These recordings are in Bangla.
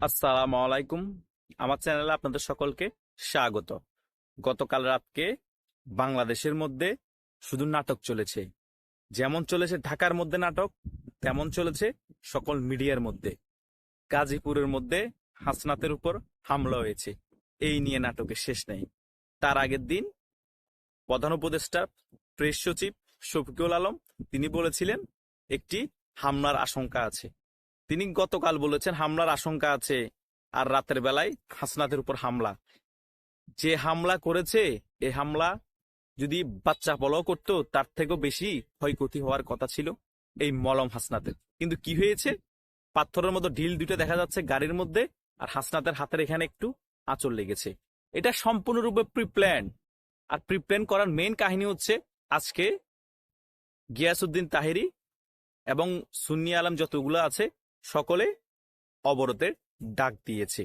আসসালামু আলাইকুম। আমার চ্যানেলে আপনাদের সকলকে স্বাগত। গতকাল রাতকে বাংলাদেশের মধ্যে শুধু নাটক চলেছে। যেমন চলেছে ঢাকার মধ্যে নাটক, তেমন চলেছে সকল মিডিয়ার মধ্যে। গাজীপুরের মধ্যে হাসনাতের উপর হামলা হয়েছে। এই নিয়ে নাটকের শেষ নেই। তার আগের দিন প্রধান উপদেষ্টা, প্রেস সচিব শফিকুল আলম, তিনি বলেছিলেন, একটি হামলার আশঙ্কা আছে। তিনি গতকাল বলেছেন, হামলার আশঙ্কা আছে আর রাতের বেলায় হাসনাতের উপর হামলা। যে হামলা করেছে, এ হামলা যদি বাচ্চা ফলো করতো, তার থেকেও বেশি ক্ষয়ক্ষতি হওয়ার কথা ছিল এই মলম হাসনাতের। কিন্তু কি হয়েছে? পাথরের মতো ঢিল দুটো দেখা যাচ্ছে গাড়ির মধ্যে আর হাসনাতের হাতের এখানে একটু আঁচড় লেগেছে। এটা সম্পূর্ণরূপে প্রিপ্ল্যান। আর প্রিপ্ল্যান করার মেন কাহিনী হচ্ছে, আজকে গিয়াসুদ্দিন তাহেরি এবং সুন্নি আলম যতগুলো আছে সকলে অবরোধের ডাক দিয়েছে।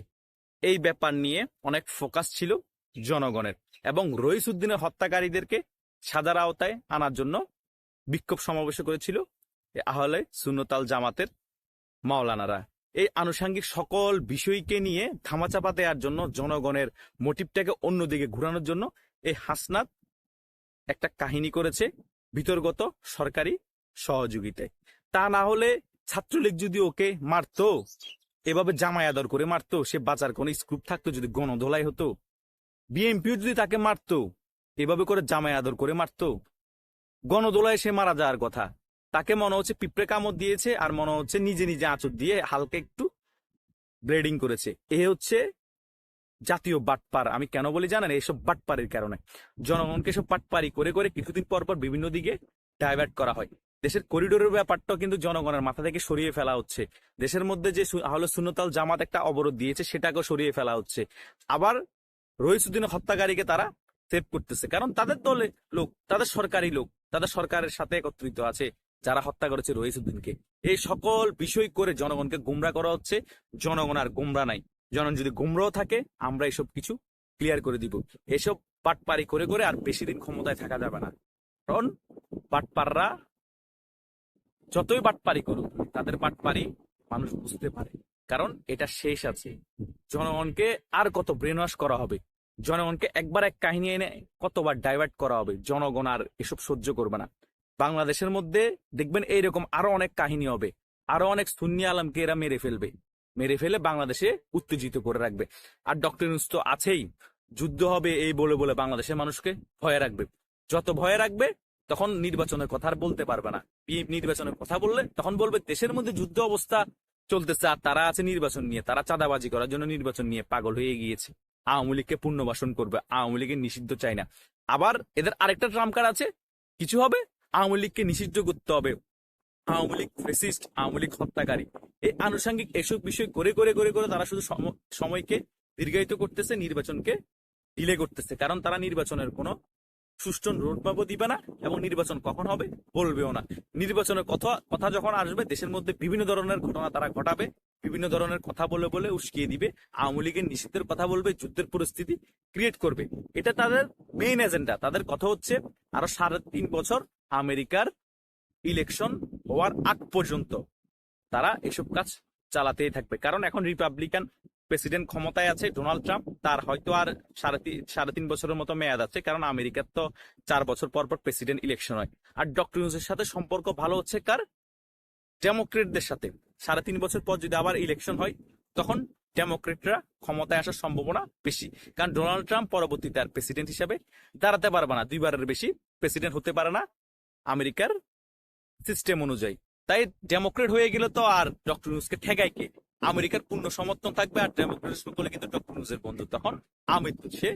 এই ব্যাপার নিয়ে অনেক ফোকাস ছিল জনগণের এবং রইস উদ্দিনের হত্যাকারীদেরকে সাদার আওতায় আনার জন্য বিক্ষোভ সমাবেশ করেছিল আহলে সুন্নতাল জামাতের মাওলানারা। এই আনুষাঙ্গিক সকল বিষয়কে নিয়ে ধামাচাপা দেওয়ার জন্য জনগণের মোটিভটাকে অন্যদিকে ঘুরানোর জন্য এই হাসনাত একটা কাহিনী করেছে বিতর্গত সরকারি সহযোগিতায়। তা না হলে ছাত্রলীগ যদি ওকে মারতো, এভাবে জামাই আদর করে মারতো, সে বাঁচার কোন স্ক্রুপ থাকতো, যদি গণধোলাই হতো। বিএনপিও যদি তাকে মারতো, এভাবে করে জামাই আদর করে মারতো। গণদোলায় সে মারা যাওয়ার কথা। তাকে মনে হচ্ছে পিঁপড়ে কামড় দিয়েছে, আর মনে হচ্ছে নিজে নিজে আঁচড় দিয়ে হালকা একটু ব্রেডিং করেছে। এ হচ্ছে জাতীয় বাটপার। আমি কেন বলি জানেন? এইসব বাটপারের কারণে। জনগণকে সব বাটপারি করে করে কিছুদিন পর পর বিভিন্ন দিকে ডাইভার্ট করা হয়। দেশের করিডোরের ব্যাপারটাও কিন্তু জনগণের মাথা থেকে সরিয়ে ফেলা হচ্ছে। দেশের মধ্যে যে আহলে সুন্নতাল জামাত একটা অবরোধ দিয়েছে, সেটাকেও সরিয়ে ফেলা হচ্ছে। আবার রহিসুদ্দিনের হত্যাকারীকে তারা সেভ করতেছে। কারণ তাদের দলে লোক, তাদের সরকারি লোক, তাদের সরকারের সাথে একত্রিত আছে যারা হত্যা করেছে রহিসুদ্দিনকে। এই সকল বিষয় করে জনগণকে গুমরা করা হচ্ছে। জনগণ আর গুমরা নাই। জনগণ যদি গুমরাও থাকে, আমরা এসব কিছু ক্লিয়ার করে দিব। এসব পাটপারি করে করে আর বেশি দিন ক্ষমতায় থাকা যাবে না। কারণ পাটপাররা যতই বাটপারি করুক, তাদের বাটপারি মানুষ বুঝতে পারে। কারণ এটা শেষ আছে। জনগণকে আর কত ব্রেন ওয়াশ করা হবে? জনগণকে একবার এক কাহিনী এনে কতবার ডাইভার্ট করা হবে? জনগণ আর এসব সহ্য করবে না। বাংলাদেশের মধ্যে দেখবেন এইরকম আরও অনেক কাহিনী হবে। আরও অনেক সুন্নি আলমকে এরা মেরে ফেলবে। মেরে ফেলে বাংলাদেশে উত্তেজিত করে রাখবে। আর ডক্টর ইউনুস তো আছেই। যুদ্ধ হবে এই বলে বলে বাংলাদেশের মানুষকে ভয়ে রাখবে। যত ভয়ে রাখবে তখন নির্বাচনের কথা আর বলতে পারবে না। নির্বাচনের কথা বললে তখন বলবে, দেশের মধ্যে যুদ্ধ অবস্থা চলতেছে আর তারা আছে নির্বাচন নিয়ে। তারা চাঁদাবাজি করার জন্য নির্বাচন নিয়ে পাগল হয়ে গিয়েছে। আওয়ামী লীগকে পুনর্বাসন করবে। আওয়ামী লীগের নিষিদ্ধ চাই না। আবার এদের আরেকটা ট্রাম্প কার্ড আছে। কিছু হবে? আওয়ামী লীগকে নিষিদ্ধ করতে হবে। আওয়ামী লীগ ফেসিস্ট আওয়ামী লীগ হত্যাকারী। এই আনুষঙ্গিক এসব বিষয় করে করে করে করে তারা শুধু সম- সময়কে দীর্ঘায়িত করতেছে, নির্বাচনকে ডিলে করতেছে। কারণ তারা নির্বাচনের কোনো সুষ্ঠু রোডম্যাপও দিবে না এবং নির্বাচন কখন হবে বলবেও না। নির্বাচনের কথা কথা যখন আসবে, দেশের মধ্যে বিভিন্ন ধরনের ঘটনা তারা ঘটাবে, বিভিন্ন ধরনের কথা বলে বলে উস্কিয়ে দিবে, আওয়ামী লীগের নিষিদ্ধের কথা বলবে, যুদ্ধের পরিস্থিতি ক্রিয়েট করবে। এটা তাদের মেইন এজেন্ডা তাদের কথা হচ্ছে, আরও সাড়ে তিন বছর আমেরিকার ইলেকশন হওয়ার আগ পর্যন্ত তারা এসব কাজ চালাতেই থাকবে। কারণ এখন রিপাবলিকান প্রেসিডেন্ট ক্ষমতায় আছে, ডোনাল্ড ট্রাম্প, তার হয়তো আর সাড়ে সাড়ে তিন বছরের মতো মেয়াদ আছে, কারণ আমেরিকার তো চার বছর পর পর প্রেসিডেন্ট ইলেকশন হয়। আর ডক্টর ইউনুসের সাথে সম্পর্ক ভালো হচ্ছে কার? ডেমোক্রেটদের সাথে। সাড়ে তিন বছর পর যদি আবার ইলেকশন হয়, তখন ডেমোক্রেটরা ক্ষমতায় আসার সম্ভাবনা বেশি। কারণ ডোনাল্ড ট্রাম্প পরবর্তীতে আর প্রেসিডেন্ট হিসাবে দাঁড়াতে পারবে না, দুইবারের বেশি প্রেসিডেন্ট হতে পারে না আমেরিকার সিস্টেম অনুযায়ী। তাই ডেমোক্রেট হয়ে গেলে তো আর ডক্টর ইউনুসকে ঠেকায় কে? আমেরিকার পূর্ণ সমর্থন থাকবে আর ডেমোক্রেট সকলে কিন্তু ডক্টর ইউনুসের বন্ধু তখন আমির সে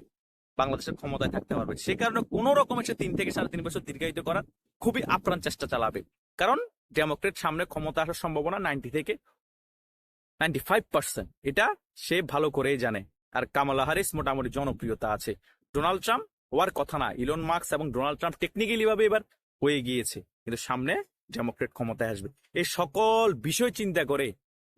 বাংলাদেশের ক্ষমতায় থাকতে পারবে। সে কারণে কোন রকমের সে তিন থেকে সাড়ে তিন বছর দীর্ঘায়িত করার খুবই আপ্রাণ চেষ্টা চালাবে। কারণ ডেমোক্রেট সামনে ক্ষমতা আসার সম্ভাবনা নাইনটি থেকে নাইনটি ফাইভ পার্সেন্ট। এটা সে ভালো করেই জানে। আর কামালা হারিস মোটামুটি জনপ্রিয়তা আছে। ডোনাল্ড ট্রাম্প হওয়ার কথা না, ইলন মার্কস এবং ডোনাল্ড ট্রাম্প টেকনিক্যালি ভাবে এবার হয়ে গিয়েছে। কিন্তু সামনে ডেমোক্রেট ক্ষমতায় আসবে। এই সকল বিষয় চিন্তা করে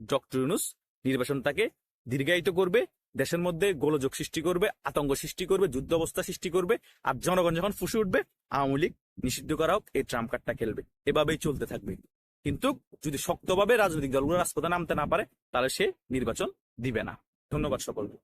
ডক্টর ইউনুস নির্বাচনটাকে দীর্ঘায়িত করবে, দেশের মধ্যে গোলযোগ সৃষ্টি করবে, আতঙ্ক সৃষ্টি করবে যুদ্ধ অবস্থা সৃষ্টি করবে, আর জনগণ যখন ফুসে উঠবে, আওয়ামী লীগ নিষিদ্ধ করা হোক, এই ট্রাম্প কার্ডটা খেলবে। এভাবেই চলতে থাকবে। কিন্তু যদি শক্তভাবে রাজনৈতিক দলগুলো রাজপথে নামতে না পারে, তাহলে সে নির্বাচন দিবে না। ধন্যবাদ সকলকে।